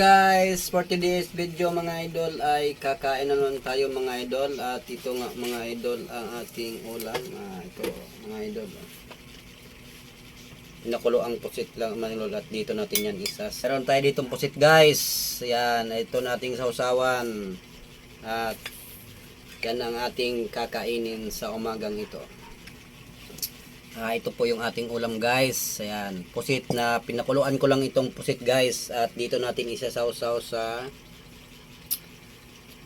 guys! For today's video mga idol ay kakain na naman tayo mga idol at ito nga mga idol ang ating ulam. Ah, ito mga idol. Pinakulo ang pusit lang mga at dito natin yan isas. Meron tayo ditong pusit guys. Yan, ito nating sausawan. At yan ang ating kakainin sa umagang ito. Ah, ito po yung ating ulam guys. Ayan, pusit na pinakuluan ko lang itong pusit guys at dito natin isasawsaw sa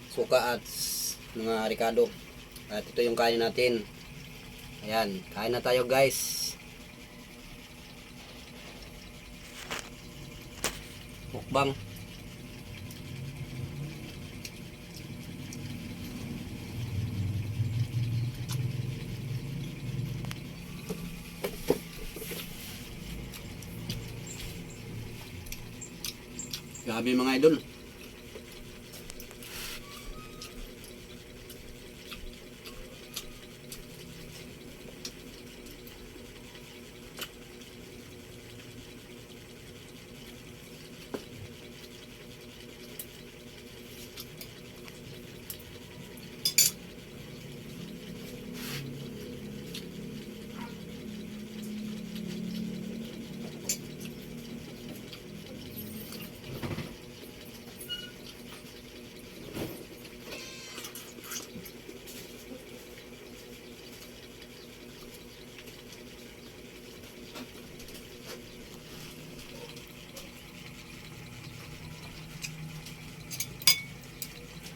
suka at mga ricado. At ito yung kain natin. Ayan, kain na tayo guys. Mukbang. Grabe mga idol.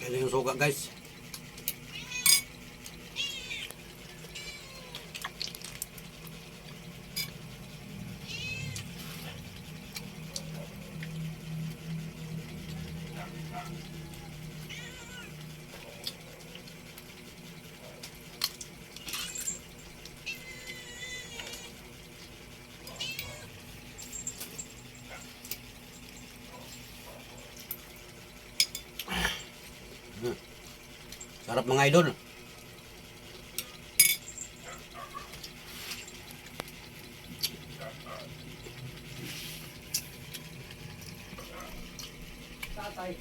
Kaya yung suka guys. Hmm. Sarap mga idol. Tatay.